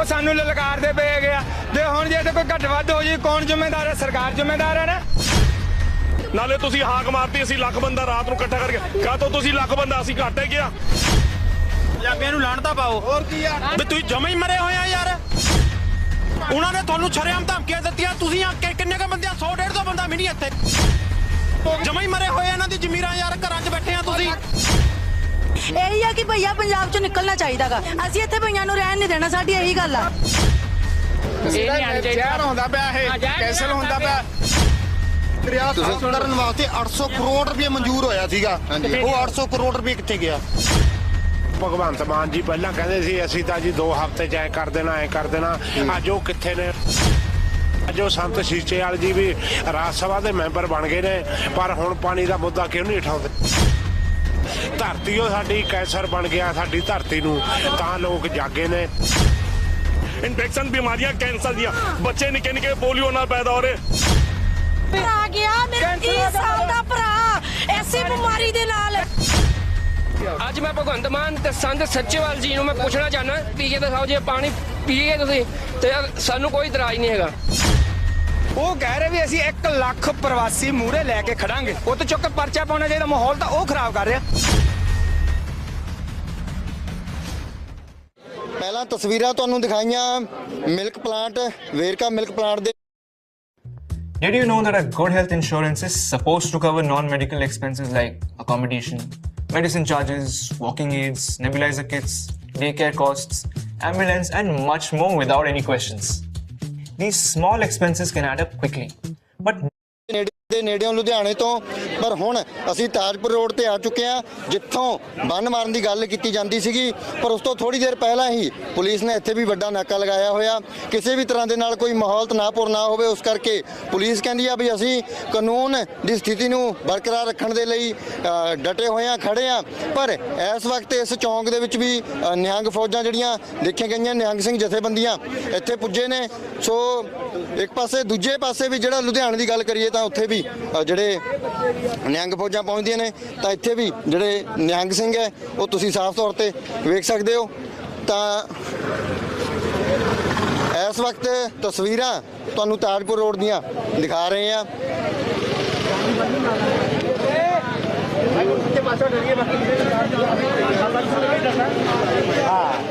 ਉਹ ਸਾਨੂੰ ਲਲਕਾਰਦੇ ਪਏ ਗਿਆ। ਤੇ ਹੁਣ ਜੇ ਤੇ ਕੋਈ ਘੱਟ ਵੱਧ ਹੋ ਜੀ ਕੌਣ ਜ਼ਿੰਮੇਦਾਰ ਹੈ? ਸਰਕਾਰ ਜ਼ਿੰਮੇਦਾਰ ਹੈ ਨਾ? ਨਾਲੇ ਤੁਸੀਂ ਹਾਕ ਮਾਰਤੀ ਅਸੀਂ ਲੱਖ ਬੰਦਾ ਰਾਤ ਨੂੰ ਇਕੱਠਾ ਕਰਕੇ। ਕਾ ਤੋਂ ਤੁਸੀਂ ਲੱਖ ਬੰਦਾ ਅਸੀਂ ਘਾਟੇ ਗਿਆ ਪੰਜਾਬੀਆਂ ਨੂੰ ਲਾਣ ਤਾਂ ਪਾਓ। ਹੋਰ ਕੀ ਆ? ਵੀ ਤੁਸੀਂ ਜਮੇ ਹੀ ਮਰੇ ਹੋਏ ਆ ਯਾਰ। ਉਹਨਾਂ ਨੇ ਤੁਹਾਨੂੰ ਛਰੇਆਮ ਧਮਕੀਆਂ ਦਿੱਤੀਆਂ ਤੁਸੀਂ ਆ ਕਿ- ਕਿੰਨੇ ਕ ਬੰਦਿਆਂ 100 150 ਬੰਦਾ ਨਹੀਂ ਇੱਥੇ। ਜਮੇ ਹੀ ਮਰੇ ਹੋਏ ਆ ਇਹਨਾਂ ਦੀ ਜ਼ਮੀਰਾਂ ਯਾਰ ਘਰਾਂ 'ਚ ਬੈਠੇ ਆ ਤੁਸੀਂ। ਇਹੀ ਆ ਕਿ ਭਈਆ ਪੰਜਾਬ ਚੋਂ ਨਿਕਲਣਾ ਚਾਹੀਦਾਗਾ। ਅਸੀਂ ਇੱਥੇ ਭਈਆਂ ਨੂੰ ਰਹਿਣ ਨਹੀਂ ਦੇਣਾ ਸਾਡੀ ਇਹੀ ਗੱਲ ਆ। ਜ਼ਹਿਰ ਹੁੰਦਾ ਪਿਆ ਇਹ ਕੈਂਸਲ ਹੁੰਦਾ ਪਿਆ। ਦਰਿਆ ਸਾਫ਼ ਕਰਨ ਵਾਸਤੇ 800 ਕਰੋੜ ਰੁਪਏ ਮਨਜ਼ੂਰ ਹੋਇਆ ਸੀਗਾ। ਉਹ 800 ਕਰੋੜ ਰੁਪਏ ਕਿੱਥੇ ਗਿਆ? ਭਗਵੰਤ ਮਾਨ ਜੀ ਪਹਿਲਾਂ ਕਹਿੰਦੇ ਸੀ ਅਸੀਂ ਤਾਂ ਜੀ 2 ਹਫ਼ਤੇ ਚ ਐ ਕਰ ਦੇਣਾ ਐ ਕਰ ਦੇਣਾ। ਅੱਜ ਉਹ ਕਿੱਥੇ ਨੇ? ਅੱਜ ਉਹ ਸੰਤ ਸੀਚੇਵਾਲ ਜੀ ਵੀ ਰਾਜ ਸਭਾ ਦੇ ਮੈਂਬਰ ਬਣ ਗਏ ਨੇ ਪਰ ਹੁਣ ਪਾਣੀ ਦਾ ਮੁੱਦਾ ਕਿਉਂ ਨਹੀਂ ਉਠਾਉਂਦੇ? ਧਰਤੀ ਉਹ ਸਾਡੀ ਕੈਂਸਰ ਬਣ ਗਿਆ ਸਾਡੀ ਧਰਤੀ ਨੂੰ ਤਾਂ ਲੋਕ ਜਾਗੇ ਨੇ। ਇਨਫੈਕਸ਼ਨ ਬਿਮਾਰੀਆਂ ਕੈਂਸਰ ਦੀਆਂ। ਬੱਚੇ ਨਿੱਕੇ ਨਿੱਕੇ ਪੋਲੀਓ ਨਾਲ ਪੈਦਾ ਹੋ ਰਹੇ। ਭਰਾ ਗਿਆ ਮੇਰੇ 30 ਸਾਲ ਦਾ ਭਰਾ ਐਸੀ ਬਿਮਾਰੀ ਦੇ ਨਾਲ। ਅੱਜ ਮੈਂ ਭਗਵੰਤ ਮਾਨ ਤੇ ਸੰਤ ਸੱਚੇਵਾਲ ਜੀ ਨੂੰ ਮੈਂ ਪੁੱਛਣਾ ਚਾਹਨਾ ਪੀਕੇ ਦਿਖਾਓ ਜੇ ਪਾਣੀ ਪੀਏ ਤੁਸੀਂ ਤੇ ਸਾਨੂੰ ਕੋਈ ਇਤਰਾਜ਼ ਨਹੀਂ ਹੈਗਾ। ਉਹ ਕਹਿ ਰਹੇ ਵੀ ਅਸੀਂ 1 ਲੱਖ ਪ੍ਰਵਾਸੀ ਮੂਹਰੇ ਲੈ ਕੇ ਖੜਾਂਗੇ ਉਹ ਤੇ ਚੁੱਕ ਪਰਚਾ ਪਾਉਣਾ ਚਾਹੀਦਾ ਮਾਹੌਲ ਤਾਂ ਉਹ ਖਰਾਬ ਕਰ ਰਿਹਾ ਪਹਿਲਾਂ ਤਸਵੀਰਾਂ ਤੁਹਾਨੂੰ ਦਿਖਾਈਆਂ milk plant Verka milk plant ਦੇ Did you know that a good health insurance is supposed to cover non medical expenses like accommodation, medicine charges, walking aids, nebulizer kits, daycare costs, ambulance, and much more without any questions? These small expenses can add up quickly. But ਦੇ ਨੇੜਿਓਂ ਲੁਧਿਆਣੇ ਤੋਂ। ਪਰ ਹੁਣ ਅਸੀਂ Tajpur road ਤੇ ਆ ਚੁੱਕੇ ਹਾਂ ਜਿੱਥੋਂ ਬੰਨ ਮਾਰਨ ਦੀ ਗੱਲ ਕੀਤੀ ਜਾਂਦੀ ਸੀਗੀ। ਪਰ ਉਸ ਤੋਂ ਥੋੜੀ ਦੇਰ ਪਹਿਲਾਂ ਹੀ ਪੁਲਿਸ ਨੇ ਇੱਥੇ ਵੀ ਵੱਡਾ ਨਾਕਾ ਲਗਾਇਆ ਹੋਇਆ। ਕਿਸੇ ਵੀ ਤਰ੍ਹਾਂ ਦੇ ਨਾਲ ਕੋਈ ਮਾਹੌਲ ਤਣਾਅਪੂਰਨ ਨਾ ਹੋਵੇ ਉਸ ਕਰਕੇ ਪੁਲਿਸ ਕਹਿੰਦੀ ਆ ਵੀ ਅਸੀਂ ਕਾਨੂੰਨ ਦੀ ਸਥਿਤੀ ਨੂੰ ਬਰਕਰਾਰ ਰੱਖਣ ਦੇ ਲਈ ਅ, ਡਟੇ ਹੋਏ ਆ ਖੜੇ ਆ ਪਰ ਇਸ ਵਕਤ ਇਸ ਚੌਂਕ ਦੇ ਵਿੱਚ ਵੀ ਅ, ਨਿਹੰਗ ਫੌਜਾਂ ਜਿਹੜੀਆਂ ਦੇਖੀਆਂ ਗਈਆਂ ਨਿਹੰਗ ਸਿੰਘ ਜਥੇਬੰਦੀਆਂ ਇੱਥੇ ਪੁੱਜੇ ਨੇ। ਸੋ ਇੱਕ ਪਾਸੇ ਦੂਜੇ ਪਾਸੇ ਵੀ ਜਿਹੜਾ ਲੁਧਿਆਣੇ ਦੀ ਗੱਲ ਕਰੀਏ ਤਾਂ ਉੱਥੇ ਵੀ ਅ, ਜਿਹੜੇ ਨਿਹੰਗ ਫੌਜਾਂ ਪਹੁੰਚਦੀਆਂ ਨੇ ਤਾਂ ਇੱਥੇ ਵੀ ਜਿਹੜੇ ਨਿਹੰਗ ਸਿੰਘ ਹੈ ਉਹ ਤੁਸੀਂ ਸਾਫ਼ ਤੌਰ ਤੇ ਵੇਖ ਸਕਦੇ ਹੋ। ਤਾਂ ਇਸ ਵਕਤ ਤਸਵੀਰਾਂ ਤੁਹਾਨੂੰ ਤਾਜਪੁਰ ਰੋਡ ਦੀਆਂ ਦਿਖਾ ਰਹੇ ਆ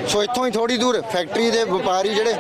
ਸੋ ਇੱਥੋਂ ਹੀ ਥੋੜੀ ਦੂਰ ਫੈਕਟਰੀ ਦੇ ਵਪਾਰੀ ਜਿਹੜੇ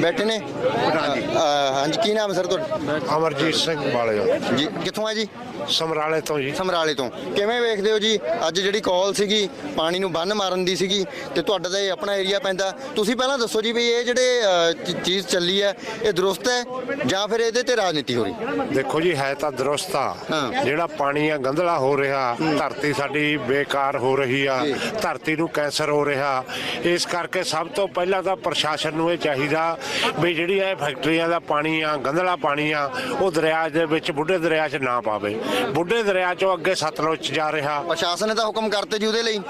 ਬੈਠੇ ਨੇ। ਅ, ਹਾਂਜੀ ਕੀ ਨਾਮ ਹੈ ਸਰ ਤੁਹਾਡਾ? ਅਮਰਜੀਤ ਸਿੰਘ ਵਾਲੇ ਜੀ ਕਿੱਥੋਂ ਆ ਜੀ? ਸਮਰਾਲੇ ਤੋਂ ਜੀ। ਸਮਰਾਲੇ ਤੋਂ। ਕਿਵੇਂ ਵੇਖਦੇ ਹੋ ਜੀ? ਅੱਜ ਜਿਹੜੀ ਕਾਲ ਸੀਗੀ ਪਾਣੀ ਨੂੰ ਬੰਨ ਮਾਰਨ ਦੀ ਸੀਗੀ ਤੇ ਤੁਹਾਡਾ ਤਾਂ ਇਹ ਆਪਣਾ ਏਰੀਆ ਪੈਂਦਾ। ਤੁਸੀਂ ਪਹਿਲਾਂ ਦੱਸੋ ਜੀ ਵੀ ਇਹ ਜਿਹੜੇ ਅ, ਚ- ਚੀਜ਼ ਚੱਲੀ ਹੈ ਇਹ ਦਰੁਸਤ ਹੈ ਜਾਂ ਫਿਰ ਇਹਦੇ ਤੇ ਰਾਜਨੀਤੀ ਹੋ ਰਹੀ? ਦੇਖੋ ਜੀ ਹੈ ਤਾਂ ਦਰੁਸਤ ਆ। ਹਾਂ। ਜਿਹੜਾ ਪਾਣੀ ਆ ਗੰਧਲਾ ਹੋ ਰਿਹਾ ਧਰਤੀ ਸਾਡੀ ਬੇਕਾਰ ਹੋ ਰਹੀ ਆ ਜੀ। ਧਰਤੀ ਨੂੰ ਕੈਂਸਰ ਹੋ ਰਿਹਾ। ਇਸ ਕਰਕੇ ਸਭ ਤੋਂ ਪਹਿਲਾਂ ਤਾਂ ਪ੍ਰਸ਼ਾਸਨ ਨੂੰ ਇਹ ਚਾਹੀਦਾ ਵੀ ਜਿਹੜੀ ਇਹ ਫੈਕਟਰੀਆਂ ਦਾ ਪਾਣੀ ਆ ਗੰਧਲਾ ਪਾਣੀ ਆ ਉਹ ਦਰਿਆ ਦੇ ਵਿੱਚ ਬੁੱਢੇ ਦਰਿਆ 'ਚ ਨਾ ਪਾਵੇ। ਬੁੱਢੇ ਦਰਿਆ 'ਚੋਂ ਅੱਗੇ ਸਤਲੁਜ ਜਾ ਰਿਹਾ। ਪ੍ਰਸ਼ਾਸਨ ਨੇ ਤਾਂ ਹੁਕਮ ਕਰਤੇ ਜੀ ਉਹਦੇ ਲਈ।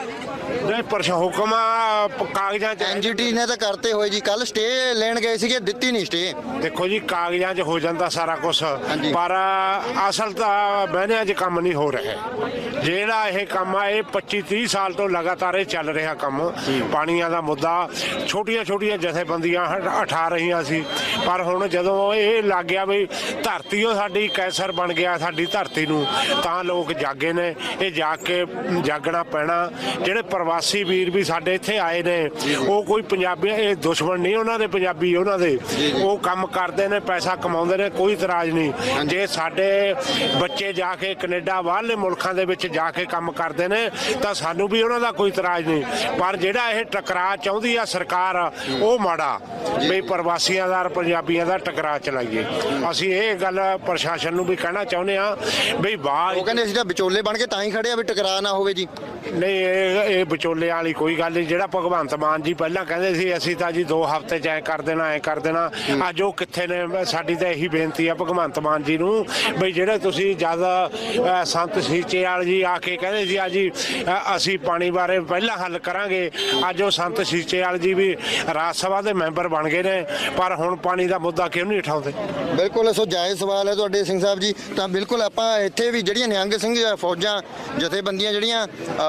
ਨਹੀਂ ਪਰ ਹੁਕਮ ਆ, ਪ- ਕਾਗਜ਼ਾਂ 'ਚ ਐਨਜੀਟੀ ਨੇ ਤਾਂ ਕਰਤੇ ਹੋਏ ਜੀ ਕੱਲ ਸਟੇ ਲੈਣ ਗਏ ਸੀਗੇ ਦਿੱਤੀ ਨਹੀਂ ਸਟੇ। ਦੇਖੋ ਜੀ ਕਾਗਜ਼ਾਂ 'ਚ ਹੋ ਜਾਂਦਾ ਸਾਰਾ ਕੁਝ ਹਾਂਜੀ। ਪਰ ਅਸਲ ਤਾਂ ਬਹਿਨਿਆਂ 'ਚ ਕੰਮ ਨਹੀਂ ਹੋ ਰਿਹਾ। ਜਿਹੜਾ ਇਹ ਕੰਮ ਆ ਇਹ 25 30 ਸਾਲ ਤੋਂ ਲਗਾਤਾਰ ਇਹ ਚੱਲ ਰਿਹਾ ਕੰਮ। ਪਾਣੀਆਂ ਦਾ ਮੁੱਦਾ ਛੋਟੀਆਂ ਛੋਟੀਆਂ ਜਥੇਬੰਦੀਆਂ ਹਟ- ਉਠਾ ਰਹੀਆਂ ਸੀ। ਪਰ ਹੁਣ ਜਦੋਂ ਇਹ ਲੱਗ ਗਿਆ ਵੀ ਧਰਤੀ ਉਹ ਸਾਡੀ ਕੈਂਸਰ ਬਣ ਗਿਆ ਸਾਡੀ ਧਰਤੀ ਨੂੰ ਤਾਂ ਲੋਕ ਜਾਗੇ ਨੇ। ਇਹ ਜਾਗ ਕੇ ਜਾਗਣਾ ਪੈਣਾ। ਜਿਹੜੇ ਪ੍ਰਵਾਸੀ ਵੀਰ ਵੀ ਸਾਡੇ ਇੱਥੇ ਆਏ ਨੇ। ਉਹ ਕੋਈ ਪੰਜਾਬੀ ਇਹ ਦੁਸ਼ਮਣ ਨਹੀਂ ਉਹਨਾਂ ਦੇ ਪੰਜਾਬੀ ਉਹਨਾਂ ਦੇ। ਉਹ ਕੰਮ ਕਰਦੇ ਨੇ ਪੈਸਾ ਕਮਾਉਂਦੇ ਨੇ ਕੋਈ ਇਤਰਾਜ਼ ਨਹੀਂ। ਜੇ ਸਾਡੇ ਬੱਚੇ ਜਾ ਕੇ ਕੈਨੇਡਾ ਬਾਹਰਲੇ ਮੁਲਕਾਂ ਦੇ ਵਿੱਚ ਜਾ ਕੇ ਕੰਮ ਕਰਦੇ ਨੇ ਤਾਂ ਸਾਨੂੰ ਵੀ ਉਹਨਾਂ ਦਾ ਕੋਈ ਇਤਰਾਜ਼ ਨਹੀਂ। ਪਰ ਜਿਹੜਾ ਇਹ ਟਕਰਾਅ ਚਾਹੁੰਦੀ ਆ ਸਰਕਾਰ ਉਹ ਮਾੜਾ। ਵੀ ਪ੍ਰਵਾਸੀਆਂ ਦਾ ਪੰਜਾਬੀਆਂ ਦਾ ਟਕਰਾਅ ਚਲਾਈਏ। ਅਸੀਂ ਇਹ ਗੱਲ ਪ੍ਰਸ਼ਾਸਨ ਨੂੰ ਵੀ ਕਹਿਣਾ ਚਾਹੁੰਦੇ ਆ ਵੀ ਬਾਹਰ ਉਹ ਕਹਿੰਦੇ ਅਸੀਂ ਤਾਂ ਵਿਚੋਲੇ ਬਣ ਕੇ ਤਾਂ ਹੀ ਖੜੇ ਆ ਵੀ ਟਕਰਾਅ ਨਾ ਹੋਵੇ ਜੀ। ਨਹੀਂ ਇਹ ਵਿਚੋਲੇ ਵਾਲੀ ਕੋਈ ਗੱਲ ਨਹੀਂ। ਜਿਹੜਾ ਭਗਵੰਤ ਮਾਨ ਜੀ ਪਹਿਲਾਂ ਕਹਿੰਦੇ ਸੀ ਅਸੀਂ ਤਾਂ ਜੀ 2 ਹਫ਼ਤੇ ਚ ਐ ਕਰ ਦੇਣਾ ਐ ਕਰ ਦੇਣਾ। ਅੱਜ ਉਹ ਕਿੱਥੇ ਨੇ? ਸਾਡੀ ਤਾਂ ਇਹੀ ਬੇਨਤੀ ਆ ਭਗਵੰਤ ਮਾਨ ਜੀ ਨੂੰ ਬਈ ਜਿਹੜੇ ਤੁਸੀਂ ਅ, ਸੰਤ ਸੀਚੇਵਾਲ ਜੀ ਆ ਕੇ ਕਹਿੰਦੇ ਸੀ ਆ ਜੀ ਅਸੀਂ ਪਾਣੀ ਬਾਰੇ ਪਹਿਲਾਂ ਹੱਲ ਕਰਾਂਗੇ। ਅੱਜ ਉਹ ਸੰਤ ਸੀਚੇਵਾਲ ਜੀ ਵੀ ਰਾਜ ਸਭਾ ਦੇ ਮੈਂਬਰ ਬਣ ਗਏ ਨੇ ਪਰ ਹੁਣ ਪਾਣੀ ਦਾ ਮੁੱਦਾ ਕਿਉਂ ਨਹੀਂ ਉਠਾਉਂਦੇ? ਬਿਲਕੁਲ ਸੋ ਜਾਇਜ਼ ਸਵਾਲ ਹੈ ਤੁਹਾਡੇ ਸਿੰਘ ਸਾਹਿਬ ਜੀ। ਤਾਂ ਬਿਲਕੁਲ ਆਪਾਂ ਇੱਥੇ ਵੀ ਜਿਹੜੀਆਂ ਨਿਹੰਗ ਸਿੰਘ ਫੌਜਾਂ ਜਥੇਬੰਦੀਆਂ ਜਿਹੜੀਆਂ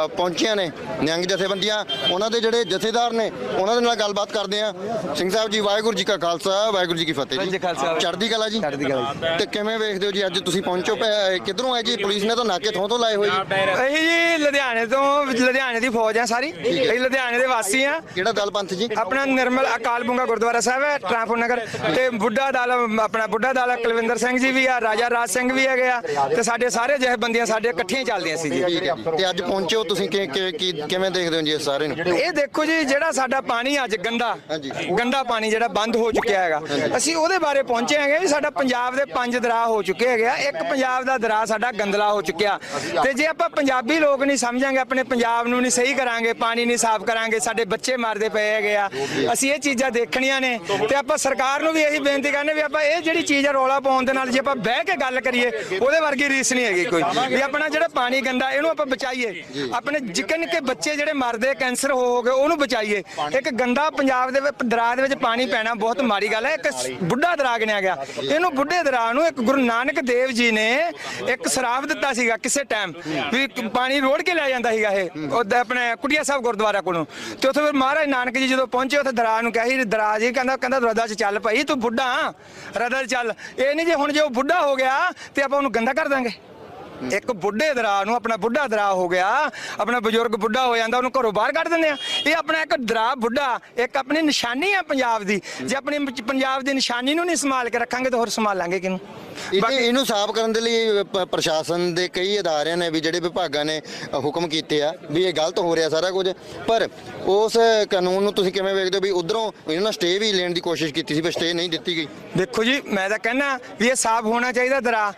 ਪਹੁੰਚੀਆਂ ਨੇ ਨਿਹੰਗ ਜਥੇਬੰਦੀਆਂ ਉਹਨਾਂ ਦੇ ਜਿਹੜੇ ਜਥੇਦਾਰ ਨੇ ਉਹਨਾਂ ਦੇ ਨਾਲ ਗੱਲਬਾਤ ਕਰਦੇ ਆ ਸਿੰਘ ਸਾਹਿਬ ਜੀ ਵਾਹਿਗੁਰੂ ਜੀ ਕਾ ਖਾਲਸਾ ਵਾਹਿਗੁਰੂ ਜੀ ਕੀ ਫਤਿਹ ਜੀ। ਚੜ੍ਹਦੀ ਕਲਾ ਜੀ। ਚੜ੍ਹਦੀ ਕਲਾ ਤੇ ਕਿਵੇਂ ਵੇਖਦੇ ਹੋ ਜੀ ਅੱਜ ਤੁਸੀਂ ਪਹੁੰਚੋ ਪਏ- ਕਿੱਧਰੋਂ ਆਏ ਜੀ? ਪੁਲਿਸ ਨੇ ਤਾਂ ਨਾਕੇ ਥੋਂ ਤੋਂ ਲਾਏ ਹੋਏ ਜੀ। ਅਸੀਂ ਜੀ ਲੁਧਿਆਣੇ ਤੋਂ ਲੁਧਿਆਣੇ ਦੀ ਫੌਜ ਆ ਸਾਰੀ। ਅਸੀਂ ਲੁਧਿਆਣੇ ਦੇ ਵਾਸੀ ਆ। ਕਿਹੜਾ ਦਲ ਪੰਥ ਜੀ? ਆਪਣਾ ਨਿਰਮਲ ਅਕਾਲ ਬੁੰਗਾ ਗੁਰਦੁਆਰਾ ਸਾਹਿਬ ਹੈ ਟ੍ਰਾਂਸਪੋਰਟ ਨਗਰ। ਤੇ ਬੁੱਢਾ ਦਲ ਆਪਣਾ ਬੁੱਢਾ ਦਲ ਕੁਲਵਿੰਦਰ ਸਿੰਘ ਜੀ ਵੀ ਆ ਰਾਜਾ ਰਾਜ ਸਿੰਘ ਵੀ ਹੈਗੇ ਆ। ਤੇ ਸਾਡੇ ਸਾਰੇ ਜਥੇਬੰਦੀਆਂ ਸਾਡੇ ਇਕੱਠੀਆਂ ਹੀ ਚੱਲਦੀਆਂ ਸੀ ਜੀ। ਹੈ। ਤੇ ਅੱਜ ਪਹੁੰਚੋ ਤੁਸੀਂ ਕਿ- ਕਿ- ਕੀ- ਕਿਵੇਂ ਦੇਖਦੇ ਹੋ ਜੀ ਇਸ ਸਾਰੇ ਨੂੰ? ਇਹ ਦੇਖੋ ਜੀ ਜਿਹੜਾ ਸਾਡਾ ਪਾਣੀ ਅੱਜ ਗੰਦਾ। ਗੰਦਾ ਪਾਣੀ ਜਿਹੜਾ ਬੰਦ ਹੋ ਚੁੱਕਿਆ ਹੈਗਾ। ਅਸੀਂ ਉਹਦੇ ਬਾਰੇ ਪਹੁੰਚੇ ਹੈਗੇ ਵੀ ਸਾਡਾ ਪੰਜਾਬ ਦੇ ਪੰਜ ਦਰਿਆ ਹੋ ਚੁੱਕੇ ਹੈਗੇ ਆ। ਇੱਕ ਪੰਜਾਬ ਦਾ ਦਰਿਆ ਸਾਡਾ ਗੰਦਲਾ ਹੋ ਚੁੱਕਿਆ। ਤੇ ਜੇ ਆਪਾਂ ਪੰਜਾਬੀ ਲੋਕ ਨਹੀਂ ਸਮਝਾਂਗੇ ਆਪਣੇ ਪੰਜਾਬ ਨੂੰ ਨਹੀਂ ਸਹੀ ਕਰਾਂਗੇ ਪਾਣੀ ਨਹੀਂ ਸਾਫ਼ ਕਰਾਂਗੇ ਸਾਡੇ ਬੱਚੇ ਮਰਦੇ ਪਏ ਹੈਗੇ ਆ। ਅਸੀਂ ਇਹ ਚੀਜ਼ਾਂ ਦੇਖਣੀਆਂ ਨੇ। ਤੇ ਆਪਾਂ ਸਰਕਾਰ ਨੂੰ ਵੀ ਇਹੀ ਬੇਨਤੀ ਕਰਨੇ ਵੀ ਆਪਾਂ ਇਹ ਜਿਹੜੀ ਚੀਜ਼ ਆ ਰੌਲਾ ਪਾਉਣ ਦੇ ਨਾਲ ਜੇ ਆਪਾਂ ਬਹਿ ਕੇ ਗੱਲ ਕਰੀਏ ਉਹਦੇ ਵਰਗੀ ਰੀਸ ਨਹੀਂ ਹੈਗੀ ਕੋਈ। ਵੀ ਆਪਣਾ ਜਿਹੜਾ ਪਾਣੀ ਗੰਦਾ ਇਹਨੂੰ ਆਪਾਂ ਬਚਾਈਏ। ਆਪਣੇ ਜਿਕਨ ਕੇ ਬੱਚੇ ਜਿਹੜੇ ਮਰਦੇ, ਕੈਂਸਰ ਹੋ ਹੋ ਗਏ, ਉਹਨੂੰ ਬਚਾਈਏ। ਇੱਕ ਗੰਦਾ ਪੰਜਾਬ ਦੇ ਵਿੱਚ ਦਰਿਆ ਦੇ ਵਿੱਚ ਪਾਣੀ ਪੈਣਾ ਬਹੁਤ ਮਾੜੀ ਗੱਲ ਹੈ। ਇੱਕ ਬੁੱਢਾ ਦਰਿਆ ਗਿਣਿਆ ਗਿਆ। ਇਹਨੂੰ ਬੁੱਢੇ ਦਰਿਆ ਨੂੰ ਇੱਕ ਗੁਰੂ ਨਾਨਕ ਦੇਵ ਜੀ ਨੇ ਇੱਕ ਸ਼ਰਾਬ ਦਿੱਤਾ ਸੀਗਾ ਕਿਸੇ ਟਾਈਮ ਵੀ ਪਾਣੀ ਰੋੜ ਕੇ ਲੈ ਜਾਂਦਾ ਸੀਗਾ ਇਹ, ਉਹਦਾ ਆਪਣੇ ਕੁਟੀਆ ਸਾਹਿਬ ਗੁਰਦੁਆਰਾ ਕੋਲੋਂ। ਤੇ ਉੱਥੇ ਫਿਰ ਮਹਾਰਾਜ ਨਾਨਕ ਜੀ ਜਦੋਂ ਪਹੁੰਚੇ, ਉੱਥੇ ਦਰਿਆ ਨੂੰ ਕਿਹਾ ਸੀ ਦਰਿਆ ਜੀ ਕਹਿੰਦਾ ਕਹਿੰਦਾ ਰਦਾ ਚ ਚੱਲ ਭਾਈ, ਤੂੰ ਬੁੱਢਾ, ਰਦਾ ਚ ਚੱਲ। ਇਹ ਨਹੀਂ ਜੇ ਹੁਣ ਜੇ ਉਹ ਬੁੱਢਾ ਹੋ ਗਿਆ, ਤੇ ਆਪਾਂ ਉਹਨੂੰ ਗੰਦਾ ਕਰ ਦਾਂਗੇ। ਇੱਕ ਬੁੱਢੇ ਦਰਾ ਨੂੰ ਆਪਣਾ ਬੁੱਢਾ ਦਰਾ ਹੋ ਗਿਆ ਆਪਣਾ ਬਜ਼ੁਰਗ ਬੁੱਢਾ ਹੋ ਜਾਂਦਾ ਉਹਨੂੰ ਘਰੋਂ ਬਾਹਰ ਕੱਢ ਦਿੰਦੇ ਆ। ਇਹ ਆਪਣਾ ਇੱਕ ਦਰਾ ਬੁੱਢਾ ਇੱਕ ਆਪਣੀ ਨਿਸ਼ਾਨੀ ਆ ਪੰਜਾਬ ਦੀ। ਜੇ ਆਪਣੀ ਪੰਜਾਬ ਦੀ ਨਿਸ਼ਾਨੀ ਨੂੰ ਨਹੀਂ ਸੰਭਾਲ ਕੇ ਰੱਖਾਂਗੇ ਤਾਂ ਹੋਰ ਸੰਭਾਲਾਂਗੇ ਕਿਹਨੂੰ? ਇਹ ਇਹਨੂੰ ਸਾਫ਼ ਕਰਨ ਦੇ ਲਈ ਪ- ਪ੍ਰਸ਼ਾਸਨ ਦੇ ਕਈ ਅਦਾਰਿਆਂ ਨੇ ਵੀ ਜਿਹੜੇ ਵਿਭਾਗਾਂ ਨੇ ਅ, ਹੁਕਮ ਕੀਤੇ ਆ ਵੀ ਇਹ ਗਲਤ ਹੋ ਰਿਹਾ ਸਾਰਾ ਕੁਝ। ਪਰ ਉਸ ਕਾਨੂੰਨ ਨੂੰ ਤੁਸੀਂ ਕਿਵੇਂ ਵੇਖਦੇ ਹੋ ਵੀ ਉਧਰੋਂ ਇਹਨਾਂ ਨੇ ਸਟੇ ਵੀ ਲੈਣ ਦੀ ਕੋਸ਼ਿਸ਼ ਕੀਤੀ ਸੀ ਪਰ ਸਟੇ ਨਹੀਂ ਦਿੱਤੀ ਗਈ? ਦੇਖੋ ਜੀ ਮੈਂ ਤਾਂ ਕਹਿੰਦਾ ਵੀ ਇਹ ਸਾਫ਼ ਹੋਣਾ ਚਾਹੀਦਾ ਦਰਾ।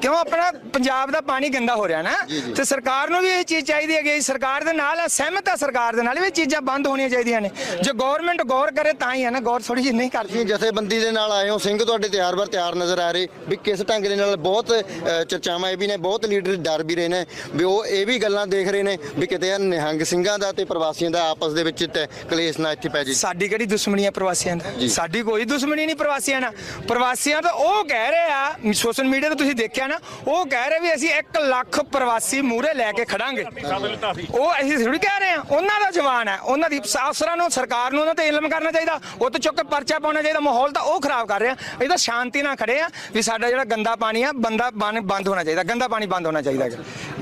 ਕਿਉਂ ਆਪਣਾ ਪੰਜਾਬ ਦਾ ਪਾਣੀ ਗੰਦਾ ਹੋ ਰਿਹਾ ਨਾ ਤੇ ਸਰਕਾਰ ਨੂੰ ਵੀ ਇਹ ਚੀਜ਼ ਚਾਹੀਦੀ ਹੈਗੀ ਸਰਕਾਰ ਦੇ ਨਾਲ ਆ, ਸਹਿਮਤ ਆ ਸਰਕਾਰ ਦੇ ਨਾਲ ਵੀ ਚੀਜ਼ਾਂ ਬੰਦ ਹੋਣੀਆਂ ਚਾਹੀਦੀਆਂ ਨੇ। ਜੇ ਗਵਰਨਮੈਂਟ ਗੌਰ ਕਰੇ ਤਾਂ ਹੀ ਹੈ ਨਾ ਗੌਰ ਥੋੜੀ ਜਿਹੀ ਨਹੀਂ ਕਰਦੀ। ਜਥੇਬੰਦੀ ਦੇ ਨਾਲ ਆਏ ਹੋ ਸਿੰਘ ਤੁਹਾਡੇ ਤਿਆਰ ਬਰ ਤਿਆਰ ਨਜ਼ਰ ਆ ਰਹੇ ਵੀ ਕਿਸ ਢੰਗ ਦੇ ਨਾਲ ਬਹੁਤ ਚਰਚਾਵਾਂ ਇਹ ਵੀ ਨੇ ਬਹੁਤ ਲੀਡਰ ਡਰ ਵੀ ਰਹੇ ਨੇ ਵੀ ਉਹ ਇਹ ਵੀ ਗੱਲਾਂ ਦੇਖ ਰਹੇ ਨੇ ਵੀ ਕਿਤੇ ਇਹ ਨਿਹੰਗ ਸਿੰਘਾਂ ਦਾ ਤੇ ਪ੍ਰਵਾਸੀਆਂ ਦਾ ਆਪਸ ਦੇ ਵਿੱਚ ਕਲੇਸ਼ ਨਾ ਇੱਥੇ ਪੈ ਜੇ। ਸਾਡੀ ਕਿਹੜੀ ਦੁਸ਼ਮਣੀ ਹੈ ਪ੍ਰਵਾਸੀਆਂ ਦਾ? ਸਾਡੀ ਕੋਈ ਦੁਸ਼ਮਣੀ ਨਹੀਂ ਪ੍ਰਵਾਸੀਆਂ ਨਾਲ। ਪ੍ਰਵਾਸੀਆਂ ਤਾਂ ਉਹ ਕਹਿ ਰਹੇ ਆ ਸੋਸ਼ਲ ਮੀਡੀਆ ਤੇ ਤੁਸੀਂ ਦੇਖਿਆ ਨਾ ਉਹ ਕਹਿ ਰਹੇ ਵੀ ਅਸੀਂ 1 ਲੱਖ ਪ੍ਰਵਾਸੀ ਮੂਹਰੇ ਲੈ ਕੇ ਖੜਾਂਗੇ। ਉਹ ਅਸੀਂ ਥੋੜੀ ਕਹਿ ਰਹੇ ਆ ਉਹਨਾਂ ਦਾ ਜਵਾਨ ਹੈ ਉਹਨਾਂ ਦੀ ਅਫਸਰਾਂ ਨੂੰ ਸਰਕਾਰ ਨੂੰ ਉਹਨਾਂ ਤੇ ਇਲਮ ਕਰਨਾ ਚਾਹੀਦਾ ਉਹ ਤੋਂ ਚੁੱਕ ਕੇ ਪਰਚਾ ਪਾਉਣਾ ਚਾਹੀਦਾ ਮਾਹੌਲ ਤਾਂ ਉਹ ਖਰਾਬ ਕਰ ਰਿਹਾ ਇਹ ਤਾਂ ਸ਼ਾਂਤੀ ਨਾਲ ਖੜੇ ਆ ਵੀ ਸਾਡਾ ਜਿਹੜਾ ਗੰਦਾ ਪਾਣੀ ਆ ਬੰਦਾ ਬੰਦ ਹੋਣਾ ਚਾਹੀਦਾ ਗੰਦਾ ਪਾਣੀ ਬੰਦ ਹੋਣਾ ਚਾਹੀਦਾ।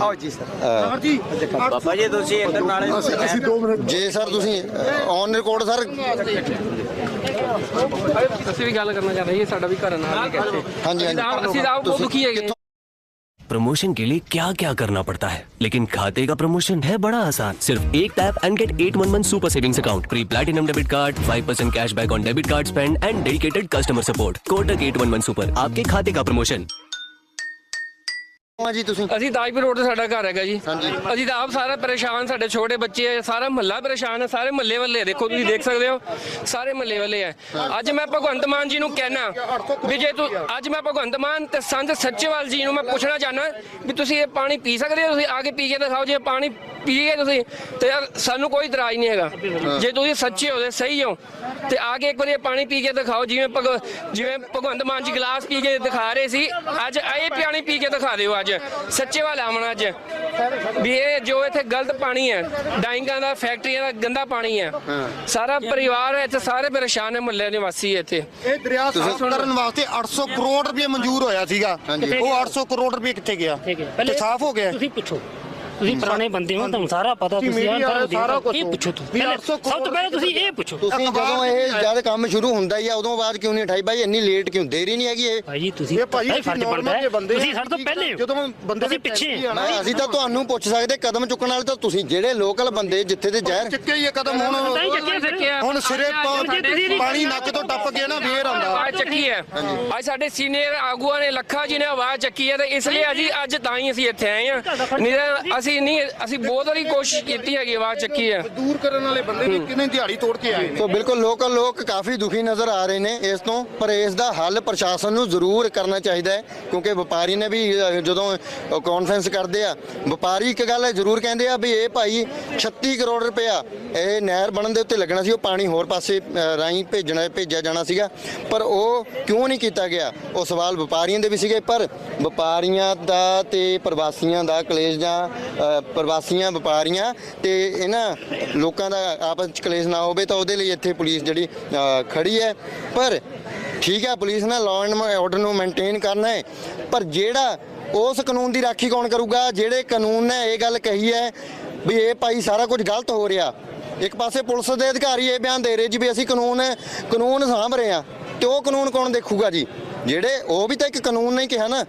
ਆਓ ਜੀ ਸਰ। ਜੇ ਸਰ ਤੁਸੀਂ ਔਨ ਰਿਕਾਰਡ ਸਰ। ਅਸੀਂ ਵੀ ਗੱਲ ਕਰਨਾ ਚਾਹੁੰਦੇ ਹਾਂ ਸਾਡਾ ਵੀ ਘਰ ਨਾਲ ਹੀ ਕਹਿੰਦੇ ਹਾਂਜੀ। ਅਸੀਂ ਤਾਂ ਆਪ- ਅਸੀਂ ਬਹੁਤ ਤੁਸੀਂ ਦੁਖੀ ਹੈਗੇ। प्रमोशन के लिए क्या क्या करना पड़ता है? लेकिन खाते का प्रमोशन है बड़ा आसान। सिर्फ़ एक tap and get eight one one super savings account pre platinum debit card five percent cash back on debit card spend and dedicated customer support Kotak eight one one super आपके खाते का promotion. ਹਾਂ ਜੀ ਤੁਸੀਂ? ਅਸੀਂ Tajpur road ਤੇ ਸਾਡਾ ਘਰ ਹੈਗਾ ਜੀ। ਅਸੀਂ ਤਾਂ ਆਪ ਸਾਰਾ ਪਰੇਸ਼ਾਨ ਸਾਡੇ ਛੋਟੇ ਬੱਚੇ ਆ ਸਾਰਾ ਮਹੱਲਾ ਪਰੇਸ਼ਾਨ ਹੈ ਸਾਰੇ ਮਹੱਲੇ ਵਾਲੇ ਦੇਖੋ ਤੁਸੀਂ ਦੇਖ ਸਕਦੇ ਹੋ ਸਾਰੇ ਮਹੱਲੇ ਵਾਲੇ ਆ। ਅੱਜ ਮੈਂ ਭਗਵੰਤ ਮਾਨ ਜੀ ਨੂੰ ਕਹਿਣਾ ਵੀ ਜੇ ਤੂੰ ਅੱਜ ਮੈਂ ਭਗਵੰਤ ਮਾਨ ਤੇ ਸੰਤ ਸੱਚੇਵਾਲ ਜੀ ਨੂੰ ਮੈਂ ਪੁੱਛਣਾ ਚਾਹਨਾ ਵੀ ਤੁਸੀਂ ਇਹ ਪਾਣੀ ਪੀ ਸਕਦੇ ਹੋ? ਤੁਸੀਂ ਆ ਕੇ ਪੀ ਕੇ ਦਿਖਾਓ ਜੇ ਪਾਣੀ ਪੀਏ ਤੁਸੀਂ ਤੇ ਯਾਰ ਸਾਨੂੰ ਕੋਈ ਇਤਰਾਜ਼ ਨਹੀਂ ਹੈਗਾ। ਜੇ ਤੁਸੀਂ ਸੱਚੇ ਹੋ ਤੇ ਸਹੀ ਹੋ ਤੇ ਆ ਕੇ ਇੱਕ ਵਾਰੀ ਇਹ ਪਾਣੀ ਪੀ ਕੇ ਦਿਖਾਓ ਜਿਵੇਂ ਜਿਵੇਂ ਭਗਵੰਤ ਮਾਨ ਜੀ ਗਲਾਸ ਪੀ ਕੇ ਦਿਖਾ ਰਹੇ ਸੀ ਅੱਜ ਇਹ ਪਾਣੀ ਪੀ ਕੇ ਦਿਖਾ ਦਿਓ ਅੱਜ। ਸੱਚੇ ਵਾਲਾ ਆਵਣਾ ਅੱਜ। ਵੀ ਇਹ ਜੋ ਇੱਥੇ ਗਲਤ ਪਾਣੀ ਹੈ ਡਾਈਂਗਾਂ ਦਾ ਫੈਕਟਰੀਆਂ ਦਾ ਗੰਦਾ ਪਾਣੀ ਹੈ। ਸਾਰਾ ਪਰਿਵਾਰ ਇੱਥੇ ਸਾਰੇ ਪਰੇਸ਼ਾਨ ਹੈ ਮੁਹੱਲੇ ਨਿਵਾਸੀ ਇੱਥੇ। ਇਹ ਦਰਿਆ ਸਾਫ਼ ਕਰਨ ਵਾਸਤੇ 800 ਕਰੋੜ ਰੁਪਏ ਮਨਜ਼ੂਰ ਹੋਇਆ ਸੀਗਾ। ਉਹ 800 ਕਰੋੜ ਰੁਪਏ ਕਿੱਥੇ ਗਿਆ? ਠੀਕ ਹੈ। ਤੇ ਸਾਫ਼ ਹੋ ਗਿਆ। ਤੁਸੀਂ ਪੁੱਛੋ। ਤੁਸੀਂ ਪੁਰਾਣੇ ਬੰਦੇ ਹੋ ਤੁਹਾਨੂੰ ਸਾਰਾ ਪਤਾ ਤੁਸੀਂ ਤੁਸੀਂ media ਆਹ ਸਾਰਾ ਕੁਛ ਇਹ। ਪੁੱਛੋ ਤੁਸੀਂ ਵੀ ਪਹਿਲੇ 800 ਸਭ ਤੋਂ ਪਹਿਲਾਂ ਤੁਸੀਂ ਇਹ ਪੁੱਛੋ। ਤੁਸੀਂ ਜਦੋਂ ਇਹ ਜਦ ਕੰਮ ਸ਼ੁਰੂ ਹੁੰਦਾ ਹੀ ਆ ਉਦੋਂ ਬਾਅਦ ਕਿਉਂ ਨਹੀਂ ਉਠਾਈ ਬਾਈ ਇੰਨੀ ਲੇਟ ਕਿਉਂ? ਦੇਰ ਹੀ ਨਹੀਂ ਹੈਗੀ ਇਹ। ਭਾਈ ਜੀ ਤੁਸੀਂ ਇਹ ਅਸੀਂ ਫਰਜ਼ ਬਣਦਾ ਤੁਸੀਂ। ਸਾਡੇ ਤੋਂ ਪਹਿਲੇ ਹੋ। ਜਦੋਂ ਬੰਦੇ ਦੀ ਪਿੱਛੇ ਆ ਅਸੀਂ ਤਾਂ ਤੁਹਾਨੂੰ ਪੁੱਛ ਸਕਦੇ ਕਦਮ ਚੁੱਕਣ ਵਾਲੇ ਤਾਂ ਤੁਸੀਂ ਜਿਹੜੇ ਲੋਕਲ ਬੰਦੇ ਜਿੱਥੇ ਦੇ ਜ਼ਹਿਰ ਚੱਕਿਆ ਹੀ ਇਹ ਕਦਮ ਤਾਂ ਹੁਣ ਹੁਣ ਸਿਰੇ ਪਾਣੀ ਨੱਕ ਤੋਂ ਟੱਪ ਗਿਆ ਨਾ ਫੇਰ ਆਉਂਦਾ। ਆਵਾਜ਼ ਚੱਕੀ ਹੈ। ਅੱਜ ਸਾਡੇ ਸੀਨੀਅਰ ਆਗੂਆਂ ਨੇ ਲੱਖਾ ਜੀ ਨੇ ਆਵਾਜ਼ ਚੱਕੀ ਹੈ ਤੇ ਇਸ ਲਈ ਅਸੀਂ ਅੱਜ ਤਾਂ ਹੀ ਅਸੀਂ ਇੱਥੇ ਆਏ ਹਾਂ। ਨਹੀਂ ਤਾਂ ਅਸੀਂ ਨਹੀਂ ਅਸੀਂ ਬਹੁਤ ਵਾਰੀ ਕੋਸ਼ਿਸ਼ ਕੀਤੀ ਹੈਗੀ ਆਵਾਜ਼ ਚੱਕੀ ਹੈ। ਦੂਰ ਕਰਨ ਵਾਲੇ ਬੰਦੇ ਵੀ ਕਿੰਨੇ ਦਿਹਾੜੀ ਤੋੜ ਕੇ ਆਏ ਨੇ। ਸੋ ਬਿਲਕੁਲ ਲੋਕਲ ਲੋਕ ਕਾਫੀ ਦੁਖੀ ਨਜ਼ਰ ਆ ਰਹੇ ਨੇ ਇਸ ਤੋਂ ਪਰ ਇਸ ਦਾ ਹੱਲ ਪ੍ਰਸ਼ਾਸਨ ਨੂੰ ਜ਼ਰੂਰ ਕਰਨਾ ਚਾਹੀਦਾ ਹੈ ਕਿਉਂਕਿ ਵਪਾਰੀ ਨੇ ਵੀ ਜਦੋਂ ਕਾਨਫਰੰਸ ਕਰਦੇ ਆ ਵਪਾਰੀ ਇੱਕ ਗੱਲ ਜ਼ਰੂਰ ਕਹਿੰਦੇ ਆ ਵੀ ਇਹ ਭਾਈ 36 ਕਰੋੜ ਰੁਪਇਆ ਇਹ ਨਹਿਰ ਬਣਨ ਦੇ ਉੱਤੇ ਲੱਗਣਾ ਸੀ ਉਹ ਪਾਣੀ ਹੋਰ ਪਾਸੇ ਰਾਹੀਂ ਭੇਜਣਾ ਭੇਜਿਆ ਜਾਣਾ ਸੀਗਾ ਪਰ ਉਹ ਕਿਉਂ ਨਹੀਂ ਕੀਤਾ ਗਿਆ? ਉਹ ਸਵਾਲ ਵਪਾਰੀਆਂ ਦੇ ਵੀ ਸੀਗੇ ਪਰ ਵਪਾਰੀਆਂ ਦਾ ਤੇ ਪ੍ਰਵਾਸੀਆਂ ਦਾ ਕਲੇਸ਼ ਜਾਂ ਪ੍ਰਵਾਸੀਆਂ ਵਪਾਰੀਆਂ ਤੇ ਇਹਨਾਂ ਲੋਕਾਂ ਦਾ ਆਪਸ ਚ ਕਲੇਸ਼ ਨਾ ਹੋਵੇ ਤਾਂ ਉਹਦੇ ਲਈ ਇੱਥੇ ਪੁਲਿਸ ਜਿਹੜੀ ਅ, ਖੜੀ ਹੈ। ਪਰ ਠੀਕ ਹੈ ਪੁਲਿਸ ਨੇ ਲਾਅ ਐਂਡ ਆਰਡਰ ਨੂੰ ਮੇਨਟੇਨ ਕਰਨਾ ਹੈ। ਪਰ ਜਿਹੜਾ ਉਸ ਕਾਨੂੰਨ ਦੀ ਰਾਖੀ ਕੌਣ ਕਰੂਗਾ? ਜਿਹੜੇ ਕਾਨੂੰਨ ਨੇ ਇਹ ਗੱਲ ਕਹੀ ਹੈ ਵੀ ਇਹ ਭਾਈ ਸਾਰਾ ਕੁਝ ਗਲਤ ਹੋ ਰਿਹਾ। ਇੱਕ ਪਾਸੇ ਪੁਲਿਸ ਦੇ ਅਧਿਕਾਰੀ ਇਹ ਬਿਆਨ ਦੇ ਰਹੇ ਜੀ ਵੀ ਅਸੀਂ ਕਾਨੂੰਨ ਕਾਨੂੰਨ ਸਾਂਭ ਰਹੇ ਹਾਂ। ਤੇ ਉਹ ਕਾਨੂੰਨ ਕੌਣ ਦੇਖੂਗਾ ਜੀ? ਜਿਹੜੇ ਉਹ ਵੀ ਤਾਂ ਇੱਕ ਕਾਨੂੰਨ ਨਹੀਂ ਕਿਹਾ ਨਾ।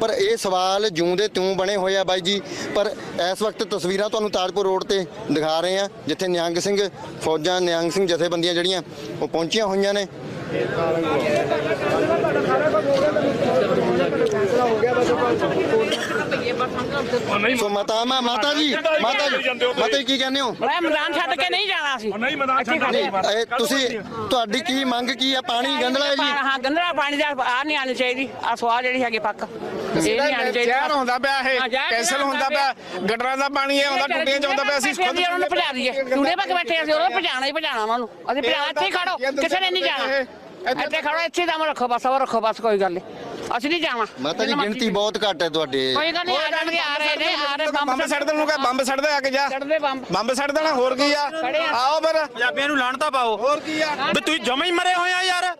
ਪਰ ਇਹ ਸਵਾਲ ਜੂੰ ਦੇ ਤਿਉਂ ਬਣੇ ਹੋਏ ਆ ਬਾਈ ਜੀ। ਪਰ ਇਸ ਵਕਤ ਤਸਵੀਰਾਂ ਤੁਹਾਨੂੰ ਤਾਜਪੁਰ ਰੋਡ ਤੇ ਦਿਖਾ ਰਹੇ ਆ, ਜਿੱਥੇ ਨਿਹੰਗ ਸਿੰਘ ਫੌਜਾਂ, ਨਿਹੰਗ ਸਿੰਘ ਜਥੇਬੰਦੀਆਂ ਜਿਹੜੀਆਂ ਉਹ ਪਹੁੰਚੀਆਂ ਹੋਈਆਂ ਨੇ। ਸੋ ਮਾਤਾ ਮਾ- ਮਾਤਾ ਜੀ ਮਾਤਾ ਜੀ ਮਾਤਾ ਜੀ ਕੀ ਕਹਿੰਦੇ ਹੋ? ਮੈਂ ਮੈਦਾਨ ਛੱਡ ਕੇ ਨਹੀਂ ਜਾਣਾ ਸੀ। ਨਹੀਂ ਮੈਦਾਨ ਛੱਡ ਨਹੀਂ ਇਹ ਤੁਸੀਂ ਤੁਹਾਡੀ ਕੀ ਮੰਗ ਕੀ ਆ? ਪਾਣੀ ਗੰਦਲਾ ਹੈ ਜੀ? ਹਾਂ ਗੰਦਲਾ ਪਾਣੀ ਦਾ ਆ ਨਹੀਂ ਆਣੀ ਚਾਹੀਦੀ। ਆ ਸਵਾਲ ਜਿਹੜੀ ਹੈਗੀ ਪੱਕ। ਇਹ ਨਹੀਂ ਆਣੀ ਚਾਹੀਦੀ। ਜ਼ਹਿਰ ਹੁੰਦਾ ਪਿਆ ਹਾਂ, ਇਹ ਜ਼ਹਿਰ ਕੈਂਸਲ ਹੁੰਦਾ ਪਿਆ। ਗਟਰਾਂ ਦਾ ਪਾਣੀ ਇਹ ਆਉਂਦਾ ਟੁੱਟੀਆਂ ਚ ਆਉਂਦਾ ਪਿਆ ਅਸੀਂ ਵੀ ਉਹਨਾਂ ਨੂੰ ਭਜਾ ਦਈਏ ਟੂੜੇ ਪੱਕ ਬੈਠੇ ਅਸੀਂ ਉਹਨਾਂ ਨੂੰ ਭਜਾਣਾ ਹੀ ਭਜਾਣਾ ਉਹਨਾਂ। ਨੂੰ ਅਸੀਂ ਭਜਾਣਾ ਇੱਥੇ ਹੀ ਖੜੋ। ਕਿਸੇ ਨੇ ਨਹੀਂ ਜਾਣਾ। ਇੱਥੇ ਖੜੋ ਇੱਥੇ ਦਮ ਰੱਖੋ ਬਸ ਉਹ ਰੱਖੋ ਬਸ ਕੋਈ ਗੱਲ ਨਹੀਂ ਅਸੀਂ ਨਹੀਂ ਜਾਣਾ ਮਾਤਾ ਜੀ ਗਿਣਤੀ ਬਹੁਤ ਘੱਟ ਹੈ ਤੁਹਾਡੇ। ਕੋਈ ਗੱਲ ਨਹੀਂ ਆ ਜਾਣਗੇ ਆ ਰਹੇ ਨੇ ਆ ਰਹੇ ਬੰਬ ਸੱਟ ਦੇਣ। ਨੂੰ ਕਹ ਬੰਬ ਸੱਟ ਦੇ ਆ ਕੇ ਜਾ। ਛੱਡਦੇ ਬੰਬ। ਬੰਬ ਸੱਟ ਦੇਣਾ ਹੋਰ ਕੀ ਆ? ਆਓ ਫਿਰ। ਪੰਜਾਬੀਆਂ ਨੂੰ ਲਾਣਤਾ ਪਾਓ। ਹੋਰ ਕੀ ਆ? ਵੀ ਤੁਸੀਂ ਜਮੇ ਹੀ ਮਰੇ ਹੋਏ ਆ ਯਾਰ।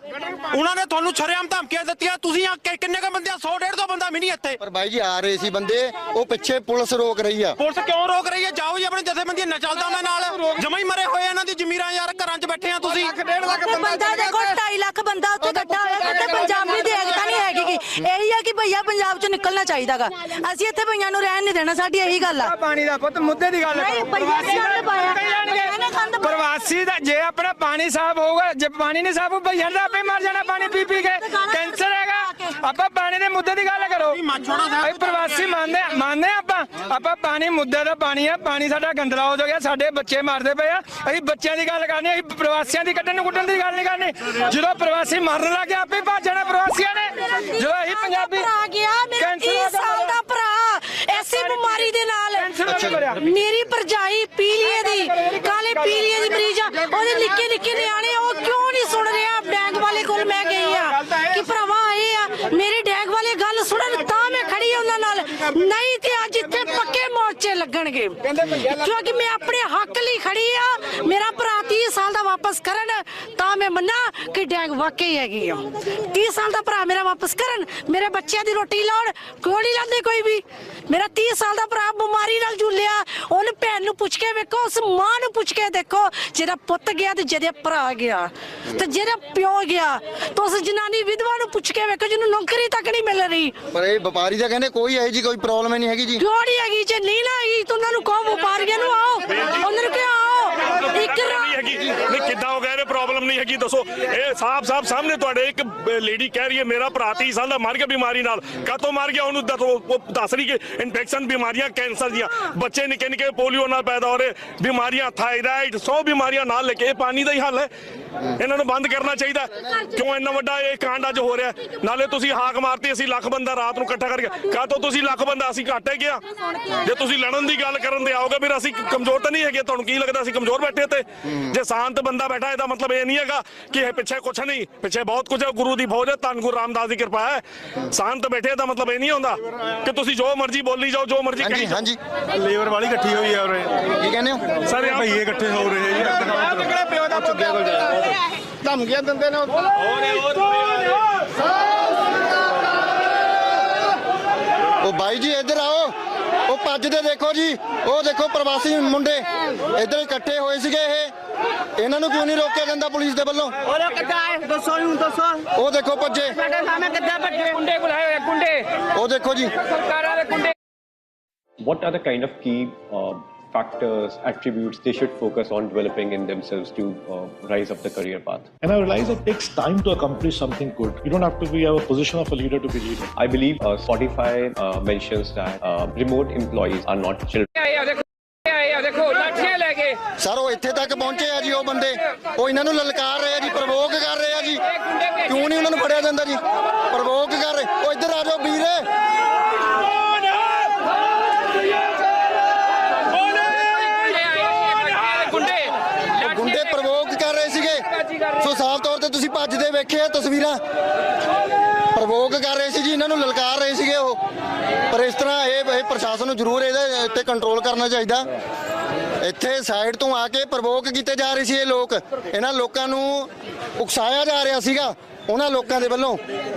ਉਹਨਾਂ ਨੇ ਤੁਹਾਨੂੰ ਛਰੇਆਮ ਧਮਕੀਆਂ ਦਿੱਤੀਆਂ। ਤੁਸੀਂ ਆ ਕਿ- ਕਿੰਨੇ ਕ ਬੰਦੇ 100 150 ਬੰਦਾ ਵੀ ਨਹੀਂ ਇੱਥੇ। ਪਰ ਬਾਈ ਜੀ ਆ ਰਹੇ ਸੀ ਬੰਦੇ। ਉਹ ਪਿੱਛੇ ਪੁਲਿਸ ਰੋਕ ਰਹੀ ਆ। ਪੁਲਿਸ ਕਿਉਂ ਰੋਕ ਰਹੀ ਹੈ ਜਾਓ ਜੀ ਆਪਣੇ ਜਥੇਬੰਦੀਆਂ ਨਾ ਚੱਲਦਾ ਉਹਨਾਂ ਨਾਲ। ਜਮੇ ਹੀ ਮਰੇ ਹੋਏ ਆ ਇਹਨਾਂ ਦੀ ਜ਼ਮੀਰਾਂ ਯਾਰ ਘਰਾਂ 'ਚ ਬੈਠੇ ਆ ਤੁਸੀਂ। ਉੱਥੇ ਬੰਦਾ ਦੇਖੋ 2.5 ਲੱਖ ਬੰਦਾ ਉੱਥੇ ਇਕੱਠਾ ਹੋਇਆ ਤੇ ਪੰਜਾਬੀ ਦੀ ਨਹੀਂ ਹੈਗੀ। ਇਹੀ ਆ ਕਿ ਭਈਆ ਪੰਜਾਬ ਚੋਂ ਨਿਕਲਣਾ ਚਾਹੀਦਾਗਾ। ਅਸੀਂ ਇੱਥੇ ਭਈਆਂ ਨੂੰ ਰਹਿਣ ਨਹੀਂ ਦੇਣਾ ਸਾਡੀ ਇਹੀ ਗੱਲ ਆ। ਪਾਣੀ ਦਾ ਪੁੱਤ ਮੁੱਦੇ ਦੀ ਗੱਲ ਨਹੀਂ ਭਈਆ ਨੇ ਗੱਲ ਪਾਇਆ। ਪ੍ਰਵਾਸੀ ਦਾ ਜੇ ਆਪਣਾ ਪਾਣੀ ਸਾਫ਼ ਹੋਊਗਾ ਜੇ ਪਾਣੀ ਨਹੀਂ ਸਾਫ਼ ਭਈਆ ਦਾ ਆਪੇ ਮਰ ਜਾਣਾ ਪਾਣੀ ਪੀ ਪੀ ਕੇ। ਕੈਂਸਰ ਹੈਗਾ। ਆਪਾਂ ਪਾਣੀ ਦੇ ਮੁੱਦੇ ਦੀ ਗੱਲ ਕਰੋ। ਅਸੀਂ ਪ੍ਰਵਾਸੀ ਮੰਨਦੇ ਹਾਂ- ਮੰਨਦੇ ਹਾਂ ਆਪਾਂ ਆਪਾਂ ਪਾਣੀ ਮੁੱਦੇ ਦਾ ਪਾਣੀ ਆ ਪਾਣੀ ਸਾਡਾ ਗੰਦਲਾ ਹੋ ਗਿਆ ਸਾਡੇ ਬੱਚੇ ਮਰਦੇ ਪਏ ਆ। ਅਸੀਂ ਬੱਚਿਆਂ ਦੀ ਗੱਲ ਕਰਨੀ ਅਸੀਂ ਪ੍ਰਵਾਸੀਆਂ ਦੀ ਕੱਢਣ ਨੂੰ ਕੁੱਟਣ ਦੀ ਗੱਲ ਨਹੀਂ ਕਰਨੀ। ਜਦੋਂ ਪ੍ਰਵਾਸੀ ਮਰਨ ਲੱਗੇ ਆਪੇ ਭੱਜ ਜਾਣਾ ਪ੍ਰਵਾਸੀਆਂ ਨੇ। ਜਦੋਂ ਅਸੀਂ ਪੰਜਾਬੀ ਭਰਾ ਗਿਆ ਮੇਰਾ ਕੈਂਸਰ 30 ਹੋ ਗਿਆ। ਸਾਲ ਦਾ ਭਰਾ ਐਸੀ ਬਿਮਾਰੀ ਦੇ ਨਾਲ। ਮੇਰੀ ਪਰਜਾਈ ਪੀਲੀਏ ਦੀ ਕਾਲੇ ਪੀਲੀਏ ਦੀ ਮਰੀਜ਼ ਆ। ਉਹਦੇ ਨਿੱਕੇ ਨਿੱਕੇ ਨਿਆਣੇ ਉਹ ਕਿਉਂ ਨਹੀਂ ਸੁਣ ਰਿਹਾ ਡੈਂਗ ਵਾਲੇ ਕੋਲ ਮੈਂ ਗਈ ਆ ਕਿ ਭਰਾਵਾ ਆਏ ਆ ਮੇਰੇ ਡੈਂਗ ਵਾਲੇ ਗੱਲ ਸੁਣਨ ਤਾਂ ਮੈਂ ਖੜੀ ਆ ਉਹਨਾਂ ਨਾਲ ਨਹੀਂ ਤੇ ਅੱਜ ਇੱਥੇ ਪੱਕੇ ਮੋਰਚੇ ਕਿਉਂਕਿ ਮੈਂ ਆਪਣੇ ਹੱਕ ਲਈ ਖੜੀ ਆ, ਮੇਰਾ ਭਰਾ 30 ਸਾਲ ਦਾ ਵਾਪਸ ਕਰਨ ਤਾਂ ਮੈਂ ਮੰਨਾਂ ਕਿ ਡੈਂਗ ਵਾਕਈ ਹੈਗੀ ਆ। 30 ਸਾਲ ਦਾ ਭਰਾ ਮੇਰਾ ਵਾਪਸ ਕਰਨ ਮੇਰੇ ਬੱਚਿਆਂ ਦੀ ਰੋਟੀ ਲਾਉਣ ਕਿਉਂ ਨਹੀਂ ਲਾਉਂਦੇ ਕੋਈ ਵੀ। ਮੇਰਾ 30 ਸਾਲ ਦਾ ਭਰਾ ਬਿਮਾਰੀ ਨਾਲ ਜੂਲਿਆ ਉਹਨ ਭੈਣ ਨੂੰ ਪੁੱਛ ਕੇ ਵੇਖੋ ਉਸ ਮਾਂ ਨੂੰ ਪੁੱਛ ਕੇ ਦੇਖੋ ਜਿਹਦਾ ਪੁੱਤ ਗਿਆ ਤੇ ਜਿਹਦੇ ਭਰਾ ਗਿਆ ਤੇ ਜਿਹਦਾ ਪਿਓ ਗਿਆ ਤਾਂ ਉਸ ਜਨਾਨੀ ਵਿਧਵਾ ਨੂੰ ਪੁੱਛ ਕੇ ਵੇਖੋ ਜਿਹਨੂੰ ਨੌਕਰੀ ਤੱਕ ਨਹੀਂ ਮਿਲ ਰਹੀ। ਪਰ ਇਹ ਵਪਾਰੀ ਤਾਂ ਕਹਿੰਦੇ ਕੋਈ ਜੀ ਕੋਈ ਪ੍ਰੋਬਲਮ ਨਹੀਂ ਹੈਗੀ ਜੀ। ਕਿਉਂ ਨਹੀਂ ਹੈਗੀ? ਜੇ ਨਹੀਂ ਨਾ ਹੈਗੀ ਤਾਂ ਉਹਨਾਂ ਨੂੰ ਕਹੋ ਵਪਾਰੀਆਂ ਨੂੰ ਆਓ ਉਹਨਾਂ ਨੂੰ ਕਿਹਾ ਹੈਗੀ ਨਹੀਂ, ਕਿੱਦਾਂ ਹੋ ਗਿਆ? ਇਹ ਪ੍ਰੋਬਲਮ ਨਹੀਂ ਹੈਗੀ, ਦੱਸੋ। ਇਹ ਸਾਫ਼ ਸਾਫ਼ ਸਾਹਮਣੇ ਤੁਹਾਡੇ ਇੱਕ ਲੇਡੀ ਕਹਿ ਰਹੀ ਹੈ, ਮੇਰਾ ਭਰਾ 30 ਸਾਲ ਦਾ ਮਰ ਗਿਆ ਬਿਮਾਰੀ ਨਾਲ। ਕਾਤੋਂ ਮਰ ਗਿਆ? ਉਹਨੂੰ ਦੱਸੋ, ਉਹ ਦੱਸ ਰਹੀ ਕਿ ਇਨਫੈਕਸ਼ਨ ਬਿਮਾਰੀਆਂ ਕੈਂਸਰ ਦੀਆਂ। ਬੱਚੇ ਨਿੱਕੇ ਨਿੱਕੇ ਪੋਲੀਓ ਨਾਲ ਪੈਦਾ ਹੋ ਰਹੇ। ਬਿਮਾਰੀਆਂ ਥਾਇਰਾਇਡ, ਸੌ ਬਿਮਾਰੀਆਂ ਨਾਲ ਲੈ ਕੇ ਇਹ ਪਾਣੀ ਦਾ ਹੀ ਹੱਲ ਹੈ। ਇਹਨਾਂ ਨੂੰ ਬੰਦ ਕਰਨਾ ਚਾਹੀਦਾ। ਕਿਉਂ ਇੰਨਾ ਵੱਡਾ ਇਹ ਕਾਂਡ ਅੱਜ ਹੋ ਰਿਹਾ? ਨਾਲੇ ਤੁਸੀਂ ਹਾਕ ਮਾਰਤੀ ਅਸੀਂ ਲੱਖ ਬੰਦਾ ਰਾਤ ਨੂੰ ਇਕੱਠਾ ਕਰਕੇ ਕਾਤੋਂ ਤੁਸੀਂ ਲੱਖ ਬੰਦਾ ਅਸੀਂ ਘਾਟੇ ਗਿਆ ਜੇ ਤੁਸੀਂ ਲੜਨ ਦੀ ਗੱਲ ਕਰਨ ਤੇ ਆਓਗੇ ਫਿਰ ਅਸੀਂ ਕਮਜ਼ੋਰ ਤਾਂ ਨਹੀਂ ਹੈਗੇ। ਤੁਹਾਨੂੰ ਕੀ ਲੱਗਦਾ ਅਸੀਂ ਕਮਜ਼ੋਰ ਬੈਠੇ ਤੇ ਜੇ ਸ਼ਾਂਤ ਬੰਦਾ ਬੈਠਾ ਇਹਦਾ ਮਤਲਬ ਇਹ ਨਹੀਂ ਹੈਗਾ ਕਿ ਇਹ ਪਿੱਛੇ ਕੁਛ ਨਹੀਂ। ਪਿੱਛੇ ਬਹੁਤ ਕੁਝ ਹੈ ਗੁਰੂ ਦੀ ਫੌਜ ਹੈ ਧੰਨ ਗੁਰੂ ਰਾਮਦਾਸ ਦੀ ਕਿਰਪਾ ਹੈ। ਸ਼ਾਂਤ ਬੈਠੇ ਦਾ ਮਤਲਬ ਇਹ ਨਹੀਂ ਹੁੰਦਾ ਕਿ ਤੁਸੀਂ ਜੋ ਮਰਜ਼ੀ ਬੋਲੀ ਜਾਓ ਜੋ ਮਰਜ਼ੀ ਕਹੀ ਹਾਂਜੀ ਲੇਬਰ ਵਾਲੀ ਇਕੱਠੀ ਹੋਈ ਆ ਉਰੇ। ਕੀ ਕਹਿੰਦੇ ਹੋ? ਸਰ ਇਹ ਭਈਏ ਇਕੱਠੇ ਹੋ ਰਹੇ ਜੀ। ਦਾ ਚੁੱਕਿਆ ਕੋਲ ਧਮਕੀਆਂ ਦਿੰਦੇ ਨੇ ਉਹ ਬਾਈ ਜੀ ਇੱਧਰ ਆਓ। ਉਹ ਭੱਜਦੇ ਦੇਖੋ ਜੀ। ਉਹ ਦੇਖੋ ਪ੍ਰਵਾਸੀ ਮੁੰਡੇ। ਇੱਧਰ ਇਕੱਠੇ ਹੋਏ ਸੀਗੇ ਇਹ। ਇਹਨਾਂ ਨੂੰ ਕਿਉਂ ਨਹੀਂ ਰੋਕਿਆ ਜਾਂਦਾ ਪੁਲਿਸ ਦੇ ਵੱਲੋਂ? ਉਹ ਕਿੱਦਾਂ ਆਏ? ਦੱਸੋ ਨੂੰ ਦੱਸੋ। ਉਹ ਦੇਖੋ ਭੱਜੇ। ਸਾਡੇ ਸਾਹਮਣੇ ਕਿੱਦਾਂ ਬੱਚੇ ਗੁੰਡੇ ਬੁਲਾਏ ਹੋਏ ਗੁੰਡੇ ਉਹ ਦੇਖੋ ਜੀ। ਸਰਕਾਰਾਂ ਦੇ ਗੁੰਡੇ what are the kind of key uh, factors, attributes they should focus on developing in themselves to uh, rise up the career path? And I realize it takes time to accomplish something good. You don't have to be have a position of a leader to be leader. I believe uh, Spotify uh, mentions that uh, remote employees are not children. ਆਏ ਆ ਦੇਖੋ ਆਏ ਆ ਦੇਖੋ ਲਾਠੀਆਂ ਲੈ ਕੇ sir ਉਹ ਇੱਥੇ ਤੱਕ ਪਹੁੰਚੇ ਆ ਜੀ ਉਹ ਬੰਦੇ ਉਹ ਇਹਨਾਂ ਨੂੰ ਲਲਕਾਰ ਰਹੇ ਆ ਜੀ ਪ੍ਰਵੋਕ ਕਰ ਰਹੇ ਆ ਜੀ ਕਿਉਂ ਨਹੀਂ ਉਹਨਾਂ ਨੂੰ ਫੜਿਆ ਜਾਂਦਾ ਜੀ ਭੱਜਦੇ ਵੇਖੇ ਤਸਵੀਰਾਂ। ਪ੍ਰਵੋਕ ਕਰ ਰਹੇ ਸੀ ਜੀ, ਇਹਨਾਂ ਨੂੰ ਲਲਕਾਰ ਰਹੇ ਸੀਗੇ ਉਹ। ਪਰ ਇਸ ਤਰ੍ਹਾਂ ਇਹ ਇਹ ਪ੍ਰਸ਼ਾਸਨ ਨੂੰ ਜ਼ਰੂਰ ਇਹਦੇ ਉੱਤੇ ਕੰਟਰੋਲ ਕਰਨਾ ਚਾਹੀਦਾ। ਇੱਥੇ ਸਾਈਡ ਤੋਂ ਆ ਕੇ ਪ੍ਰਵੋਕ ਕੀਤੇ ਜਾ ਰਹੇ ਸੀ ਇਹ ਲੋਕ। ਇਹਨਾਂ ਲੋਕਾਂ ਨੂੰ ਉਕਸਾਇਆ ਜਾ ਰਿਹਾ ਸੀਗਾ, ਉਹਨਾਂ ਲੋਕਾਂ ਦੇ ਵੱਲੋਂ।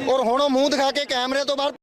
ਔਰ ਹੁਣ ਉਹ ਮੂੰਹ ਦਿਖਾ ਕੇ ਕੈਮਰੇ ਤੋਂ ਬਾਹਰ